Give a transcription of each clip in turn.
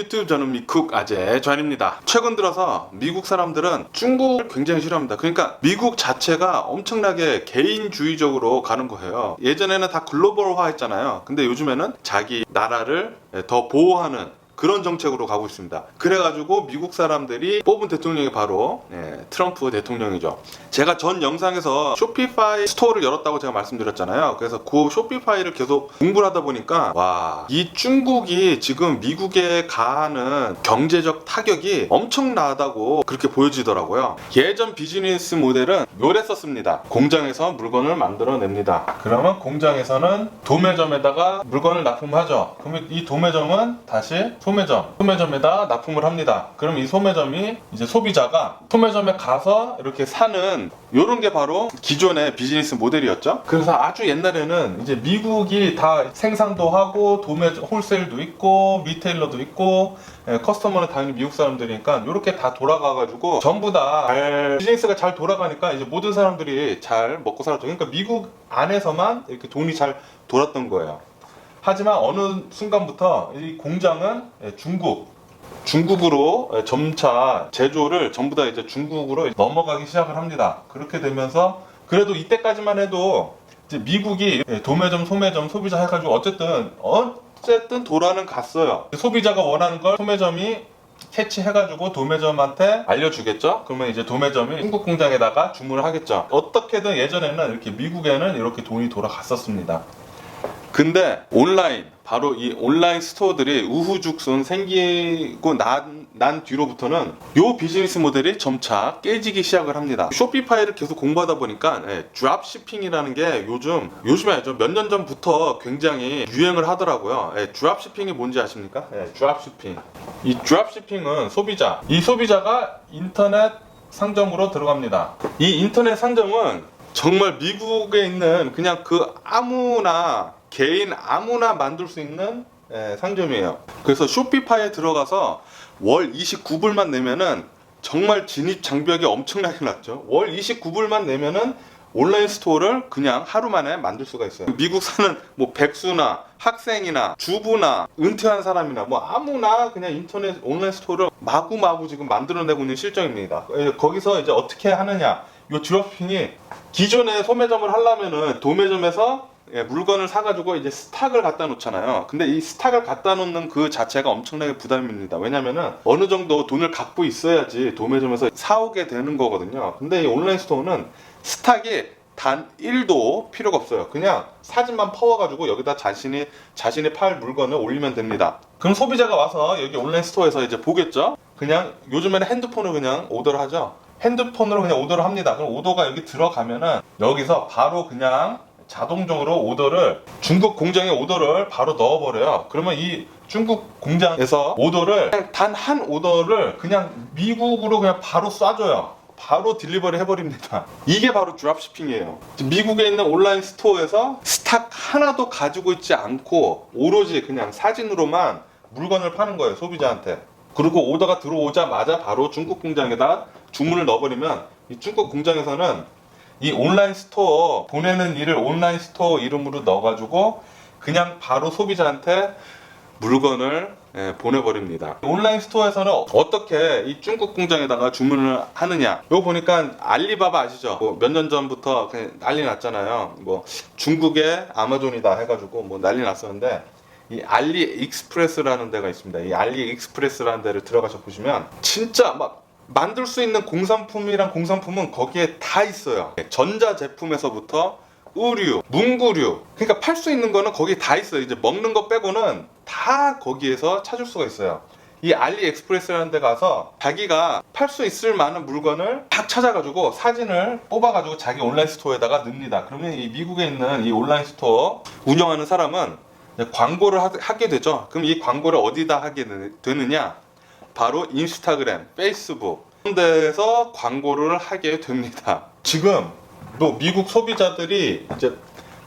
유튜브 저는 미쿡 아재 전입니다. 최근 들어서 미국 사람들은 중국을 굉장히 싫어합니다. 그러니까 미국 자체가 엄청나게 개인주의적으로 가는 거예요. 예전에는 다 글로벌화 했잖아요. 근데 요즘에는 자기 나라를 더 보호하는 그런 정책으로 가고 있습니다. 그래가지고 미국 사람들이 뽑은 대통령이 바로 예, 트럼프 대통령이죠. 제가 전 영상에서 쇼피파이 스토어를 열었다고 제가 말씀드렸잖아요. 그래서 그 쇼피파이를 계속 공부를 하다 보니까 와, 이 중국이 지금 미국에 가하는 경제적 타격이 엄청나다고 그렇게 보여지더라고요. 예전 비즈니스 모델은 요랬었습니다. 공장에서 물건을 만들어냅니다. 그러면 공장에서는 도매점에다가 물건을 납품하죠. 그러면 이 도매점은 다시 소 매점, 소매점에다 납품을 합니다. 그럼 이 소매점이 이제 소비자가 소매점에 가서 이렇게 사는 이런 게 바로 기존의 비즈니스 모델이었죠. 그래서 아주 옛날에는 이제 미국이 다 생산도 하고 도매 홀세일도 있고 리테일러도 있고 예, 커스터머는 당연히 미국 사람들이니까 이렇게 다 돌아가가지고 전부 다 잘, 비즈니스가 잘 돌아가니까 이제 모든 사람들이 잘 먹고 살았죠. 그러니까 미국 안에서만 이렇게 돈이 잘 돌았던 거예요. 하지만 어느 순간부터 이 공장은 예, 중국 중국으로 예, 점차 제조를 전부 다 이제 중국으로 넘어가기 시작을 합니다. 그렇게 되면서 그래도 이때까지만 해도 미국이 예, 도매점, 소매점, 소비자 해가지고 어쨌든 어쨌든 도라는 갔어요. 소비자가 원하는 걸 소매점이 캐치해가지고 도매점한테 알려주겠죠? 그러면 이제 도매점이 중국 공장에다가 주문을 하겠죠. 어떻게든 예전에는 이렇게 미국에는 이렇게 돈이 돌아갔었습니다. 근데 온라인 바로 이 온라인 스토어들이 우후죽순 생기고 난, 난 뒤로부터는 요 비즈니스 모델이 점차 깨지기 시작을 합니다. 쇼피파이를 계속 공부하다 보니까 예, 드랍시핑이라는 게 요즘 요즘에 아니죠 몇 년 전부터 굉장히 유행을 하더라고요. 예, 드랍시핑이 뭔지 아십니까? 예, 드랍시핑. 이 드랍시핑은 소비자 이 소비자가 인터넷 상점으로 들어갑니다. 이 인터넷 상점은 정말 미국에 있는 그냥 그 아무나 개인 아무나 만들 수 있는 예, 상점이에요. 그래서 쇼피파이에 들어가서 월 29불만 내면은 정말 진입 장벽이 엄청나게 낮죠. 월 29불만 내면은 온라인 스토어를 그냥 하루 만에 만들 수가 있어요. 미국 사는 뭐 백수나 학생이나 주부나 은퇴한 사람이나 뭐 아무나 그냥 인터넷 온라인 스토어를 마구마구 지금 만들어내고 있는 실정입니다. 예, 거기서 이제 어떻게 하느냐? 이 드롭핑이 기존의 소매점을 하려면은 도매점에서 예, 물건을 사가지고 이제 스탁을 갖다 놓잖아요. 근데 이 스탁을 갖다 놓는 그 자체가 엄청나게 부담입니다. 왜냐면은 어느 정도 돈을 갖고 있어야지 도매점에서 사오게 되는 거거든요. 근데 이 온라인 스토어는 스탁이 단 1도 필요가 없어요. 그냥 사진만 퍼와가지고 여기다 자신이 자신이 팔 물건을 올리면 됩니다. 그럼 소비자가 와서 여기 온라인 스토어에서 이제 보겠죠? 그냥 요즘에는 핸드폰을 그냥 오더를 하죠. 핸드폰으로 그냥 오더를 합니다. 그럼 오더가 여기 들어가면은 여기서 바로 그냥 자동적으로 오더를 중국 공장에 오더를 바로 넣어버려요. 그러면 이 중국 공장에서 오더를 단 한 오더를 그냥 미국으로 그냥 바로 쏴줘요. 바로 딜리버리 해버립니다. 이게 바로 드랍시핑이에요. 미국에 있는 온라인 스토어에서 스탁 하나도 가지고 있지 않고 오로지 그냥 사진으로만 물건을 파는 거예요 소비자한테. 그리고 오더가 들어오자마자 바로 중국 공장에다 주문을 넣어버리면 이 중국 공장에서는 이 온라인 스토어 보내는 일을 온라인 스토어 이름으로 넣어가지고 그냥 바로 소비자한테 물건을 예, 보내버립니다. 온라인 스토어에서는 어떻게 이 중국 공장에다가 주문을 하느냐? 이거 보니까 알리바바 아시죠? 뭐 몇 년 전부터 난리 났잖아요. 뭐 중국의 아마존이다 해가지고 뭐 난리 났었는데 이 알리 익스프레스라는 데가 있습니다. 이 알리 익스프레스라는 데를 들어가서 보시면 진짜 막 만들 수 있는 공산품이랑 공산품은 거기에 다 있어요. 전자 제품에서부터 의류, 문구류. 그러니까 팔 수 있는 거는 거기 다 있어요. 이제 먹는 거 빼고는 다 거기에서 찾을 수가 있어요. 이 알리익스프레스라는 데 가서 자기가 팔 수 있을 만한 물건을 딱 찾아가지고 사진을 뽑아가지고 자기 온라인 스토어에다가 넣습니다. 그러면 이 미국에 있는 이 온라인 스토어 운영하는 사람은 광고를 하, 하게 되죠. 그럼 이 광고를 어디다 하게 되- 되느냐? 바로 인스타그램, 페이스북 데서 광고를 하게 됩니다. 지금 뭐 미국 소비자들이 이제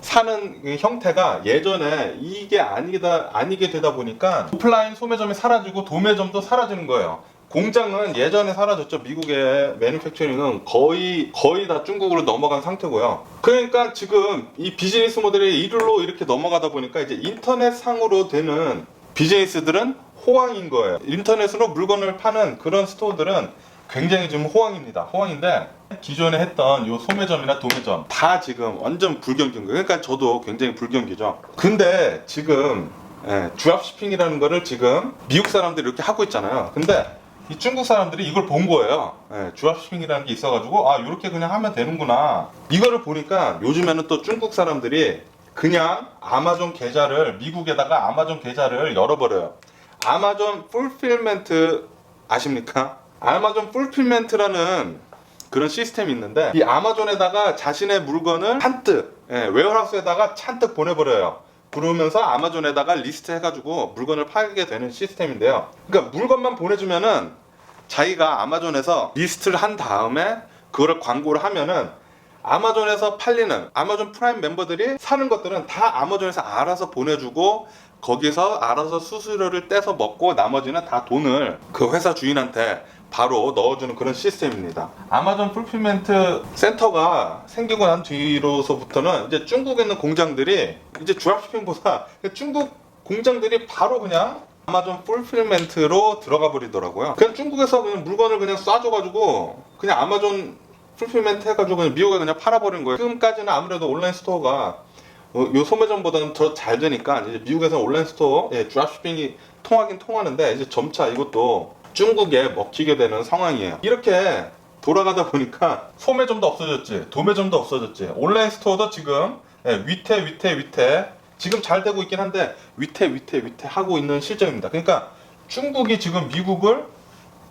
사는 이 형태가 예전에 이게 아니다 아니게 되다 보니까 오프라인 소매점이 사라지고 도매점도 사라지는 거예요. 공장은 예전에 사라졌죠. 미국의 매니팩처링은 거의 거의 다 중국으로 넘어간 상태고요. 그러니까 지금 이 비즈니스 모델이 이리로 이렇게 넘어가다 보니까 이제 인터넷 상으로 되는 비즈니스들은 호황인 거예요. 인터넷으로 물건을 파는 그런 스토어들은 굉장히 지금 호황입니다. 호황인데 기존에 했던 요 소매점이나 도매점 다 지금 완전 불경기인 거예요. 그러니까 저도 굉장히 불경기죠. 근데 지금 예, 드랍시핑이라는 거를 지금 미국 사람들이 이렇게 하고 있잖아요. 근데 이 중국 사람들이 이걸 본 거예요. 예, 드랍시핑이라는 게 있어가지고 아 이렇게 그냥 하면 되는구나. 이거를 보니까 요즘에는 또 중국 사람들이 그냥 아마존 계좌를 미국에다가 아마존 계좌를 열어버려요. 아마존 풀필멘트 아십니까? 아마존 풀필멘트라는 그런 시스템이 있는데 이 아마존에다가 자신의 물건을 잔뜩 예, 웨어하우스에다가 잔뜩 보내버려요. 그러면서 아마존에다가 리스트 해가지고 물건을 팔게 되는 시스템인데요. 그러니까 물건만 보내주면은 자기가 아마존에서 리스트를 한 다음에 그거를 광고를 하면은 아마존에서 팔리는 아마존 프라임 멤버들이 사는 것들은 다 아마존에서 알아서 보내주고 거기서 알아서 수수료를 떼서 먹고 나머지는 다 돈을 그 회사 주인한테 바로 넣어주는 그런 시스템입니다. 아마존 풀필멘트 센터가 생기고 난 뒤로서부터는 이제 중국에 있는 공장들이 이제 드랍시핑보다 중국 공장들이 바로 그냥 아마존 풀필멘트로 들어가 버리더라고요. 그냥 중국에서 그냥 물건을 그냥 쏴줘가지고 그냥 아마존 풀필멘트 해가지고 그냥 미국에 그냥 팔아버린 거예요. 지금까지는 아무래도 온라인 스토어가 어, 요 소매점보다는 더 잘 되니까 이제 미국에서 온라인 스토어 예, 드랍시핑이 통하긴 통하는데 이제 점차 이것도 중국에 먹히게 되는 상황이에요. 이렇게 돌아가다 보니까 소매점도 없어졌지, 도매점도 없어졌지, 온라인 스토어도 지금 예, 위태 위태 위태 지금 잘 되고 있긴 한데 위태 위태 위태 하고 있는 실정입니다. 그러니까 중국이 지금 미국을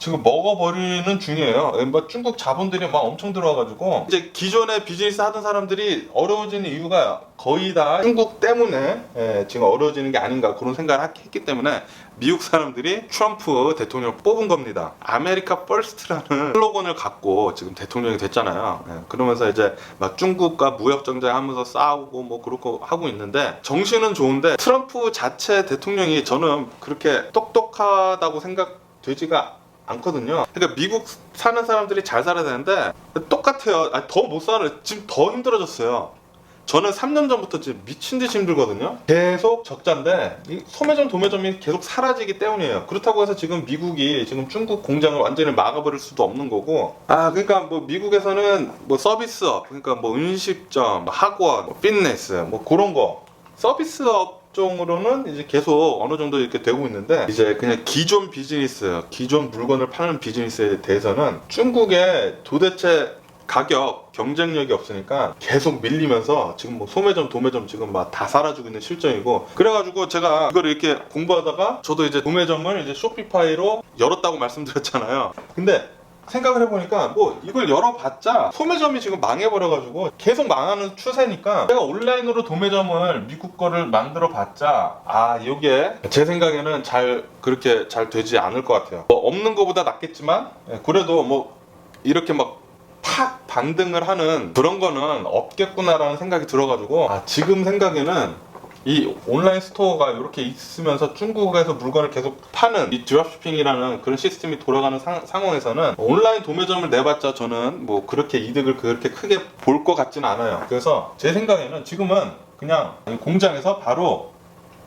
지금 먹어버리는 중이에요. 예, 뭐 중국 자본들이 막 엄청 들어와가지고 이제 기존에 비즈니스 하던 사람들이 어려워지는 이유가 거의 다 중국 때문에 예, 지금 어려워지는 게 아닌가 그런 생각을 하- 했기 때문에 미국 사람들이 트럼프 대통령을 뽑은 겁니다. 아메리카 퍼스트라는 슬로건을 갖고 지금 대통령이 됐잖아요. 예, 그러면서 이제 막 중국과 무역 정쟁하면서 싸우고 뭐 그렇고 하고 있는데 정신은 좋은데 트럼프 자체 대통령이 저는 그렇게 똑똑하다고 생각 되지가 않거든요. 그러니까 미국 사는 사람들이 잘 살아야 되는데 똑같아요. 더 못 살아. 지금 더 힘들어졌어요. 저는 3년 전부터 지금 미친 듯이 힘들거든요. 계속 적자인데 이 소매점 도매점이 계속 사라지기 때문이에요. 그렇다고 해서 지금 미국이 지금 중국 공장을 완전히 막아버릴 수도 없는 거고. 아 그러니까 뭐 미국에서는 뭐 서비스업, 그러니까 뭐 음식점, 뭐 학원, 뭐 피트니스, 뭐 그런 거 서비스업 종으로는 이제 계속 어느 정도 이렇게 되고 있는데 이제 그냥 기존 비즈니스, 기존 물건을 파는 비즈니스에 대해서는 중국에 도대체 가격 경쟁력이 없으니까 계속 밀리면서 지금 뭐 소매점 도매점 지금 막 다 사라지고 있는 실정이고 그래가지고 제가 이걸 이렇게 공부하다가 저도 이제 도매점을 이제 쇼피파이로 열었다고 말씀드렸잖아요. 근데 생각을 해보니까 뭐 이걸 열어봤자 소매점이 지금 망해버려가지고 계속 망하는 추세니까 제가 온라인으로 도매점을 미국 거를 만들어 봤자 아 이게 제 생각에는 잘 그렇게 잘 되지 않을 것 같아요. 뭐 없는 것보다 낫겠지만 예, 그래도 뭐 이렇게 막팍 반등을 하는 그런 거는 없겠구나라는 생각이 들어가지고 아, 지금 생각에는 이 온라인 스토어가 이렇게 있으면서 중국에서 물건을 계속 파는 이 드랍시핑이라는 그런 시스템이 돌아가는 상, 상황에서는 온라인 도매점을 내봤자 저는 뭐 그렇게 이득을 그렇게 크게 볼 것 같지는 않아요. 그래서 제 생각에는 지금은 그냥 이 공장에서 바로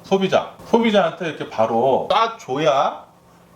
소비자, 소비자한테 이렇게 바로 쏴줘야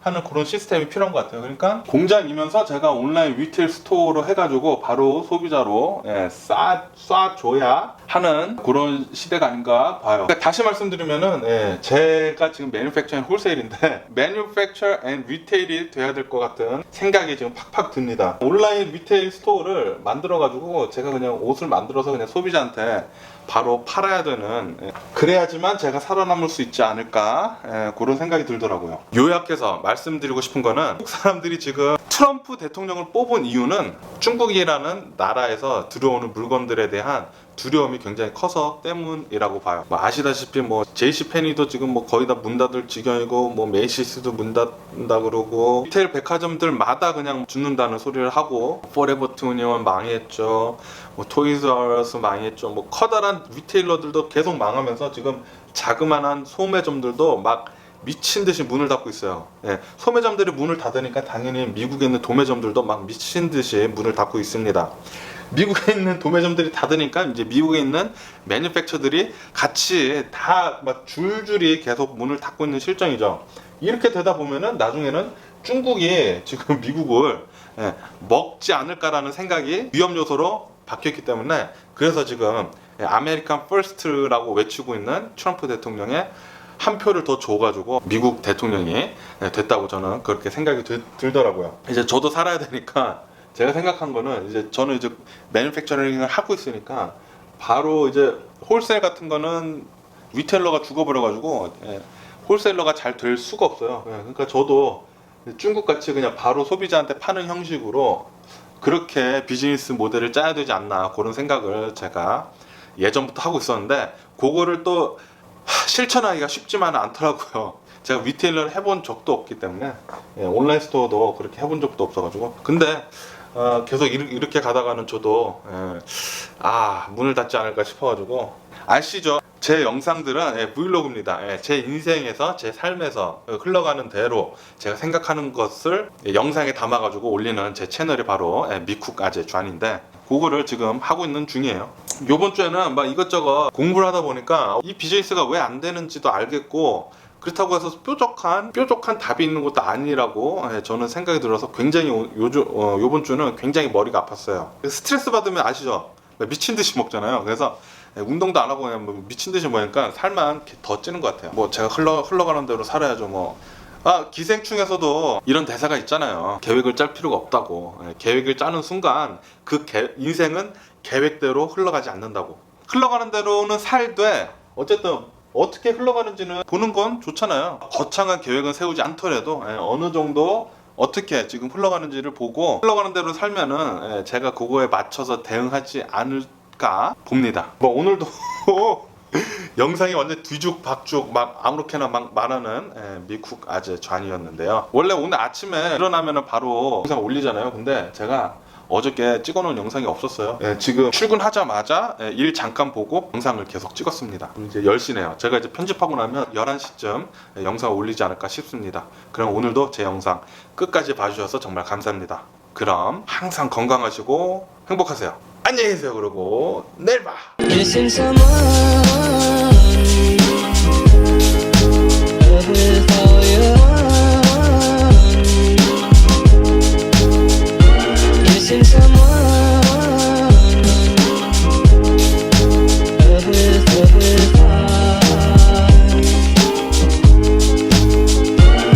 하는 그런 시스템이 필요한 것 같아요. 그러니까 공장이면서 제가 온라인 리테일 스토어로 해가지고 바로 소비자로 예, 쏴, 쏴줘야 하는 그런 시대가 아닌가 봐요. 그러니까 다시 말씀드리면은 예, 제가 지금 매뉴팩처 앤 홀세일인데 매뉴팩처 앤 리테일이 돼야 될 것 같은 생각이 지금 팍팍 듭니다. 온라인 리테일 스토어를 만들어가지고 제가 그냥 옷을 만들어서 그냥 소비자한테 바로 팔아야 되는 예, 그래야지만 제가 살아남을 수 있지 않을까 예, 그런 생각이 들더라고요. 요약해서 말씀드리고 싶은 거는 한국 사람들이 지금 트럼프 대통령을 뽑은 이유는 중국이라는 나라에서 들어오는 물건들에 대한 두려움이 굉장히 커서 때문이라고 봐요. 뭐 아시다시피 뭐 제이시 페니도 지금 뭐 거의 다 문 닫을 지경이고 뭐 메이시스도 문 닫는다 그러고 리테일 백화점들마다 그냥 죽는다는 소리를 하고 포레버 투니온 망했죠. 뭐 토이즈 어스 망했죠. 뭐 커다란 리테일러들도 계속 망하면서 지금 자그마한 소매점들도 막 미친 듯이 문을 닫고 있어요. 예, 소매점들이 문을 닫으니까 당연히 미국에 있는 도매점들도 막 미친 듯이 문을 닫고 있습니다. 미국에 있는 도매점들이 닫으니까 이제 미국에 있는 매니팩처들이 같이 다 막 줄줄이 계속 문을 닫고 있는 실정이죠. 이렇게 되다 보면은 나중에는 중국이 지금 미국을 예, 먹지 않을까라는 생각이 위험 요소로 바뀌었기 때문에 그래서 지금 예, 아메리칸 퍼스트라고 외치고 있는 트럼프 대통령의 한 표를 더 줘가지고 미국 대통령이 예, 됐다고 저는 그렇게 생각이 들, 들더라고요. 이제 저도 살아야 되니까 제가 생각한 거는 이제 저는 이제 매니팩처링을 하고 있으니까 바로 이제 홀셀 같은 거는 리테일러가 죽어버려가지고 예, 홀셀러가 잘 될 수가 없어요. 예, 그러니까 저도 중국 같이 그냥 바로 소비자한테 파는 형식으로 그렇게 비즈니스 모델을 짜야 되지 않나 그런 생각을 제가 예전부터 하고 있었는데 그거를 또 하, 실천하기가 쉽지만은 않더라고요. 제가 리테일러를 해본 적도 없기 때문에 예, 온라인 스토어도 그렇게 해본 적도 없어가지고 근데 어, 계속 이르- 이렇게 가다가는 저도 예, 아 문을 닫지 않을까 싶어가지고 아시죠? 제 영상들은 예, 브이로그입니다. 예, 제 인생에서 제 삶에서 흘러가는 대로 제가 생각하는 것을 예, 영상에 담아가지고 올리는 제 채널이 바로 예, 미쿡 아재 쟈인데 그거를 지금 하고 있는 중이에요. 요번 주에는 막 이것저것 공부를 하다 보니까 이 비즈니스가 왜 안 되는지도 알겠고 그렇다고 해서 뾰족한 뾰족한 답이 있는 것도 아니라고 예, 저는 생각이 들어서 굉장히 오- 요주, 어, 요번 주는 굉장히 머리가 아팠어요. 스트레스 받으면 아시죠? 미친 듯이 먹잖아요. 그래서 예, 운동도 안 하고 그냥 뭐 미친 듯이 먹으니까 살만 더 찌는 것 같아요. 뭐 제가 흘러 흘러가는 대로 살아야죠. 뭐. 아 기생충에서도 이런 대사가 있잖아요. 계획을 짤 필요가 없다고. 예, 계획을 짜는 순간 그 개- 인생은 계획대로 흘러가지 않는다고. 흘러가는 대로는 살되 어쨌든 어떻게 흘러가는지는 보는 건 좋잖아요. 거창한 계획은 세우지 않더라도 예, 어느 정도 어떻게 지금 흘러가는지를 보고 흘러가는 대로 살면은 예, 제가 그거에 맞춰서 대응하지 않을까 봅니다. 뭐 오늘도 영상이 완전 뒤죽 박죽 막 아무렇게나 막 말하는 예, 미국 아재 쟈니였는데요. 원래 오늘 아침에 일어나면은 바로 영상 올리잖아요. 근데 제가 어저께 찍어놓은 영상이 없었어요. 예, 지금 출근하자마자 예, 일 잠깐 보고 영상을 계속 찍었습니다. 이제 10시네요. 제가 이제 편집하고 나면 11시쯤 영상 올리지 않을까 싶습니다. 그럼 오늘도 제 영상 끝까지 봐주셔서 정말 감사합니다. 그럼 항상 건강하시고 행복하세요. 안녕히 계세요 그러고 내일 봐.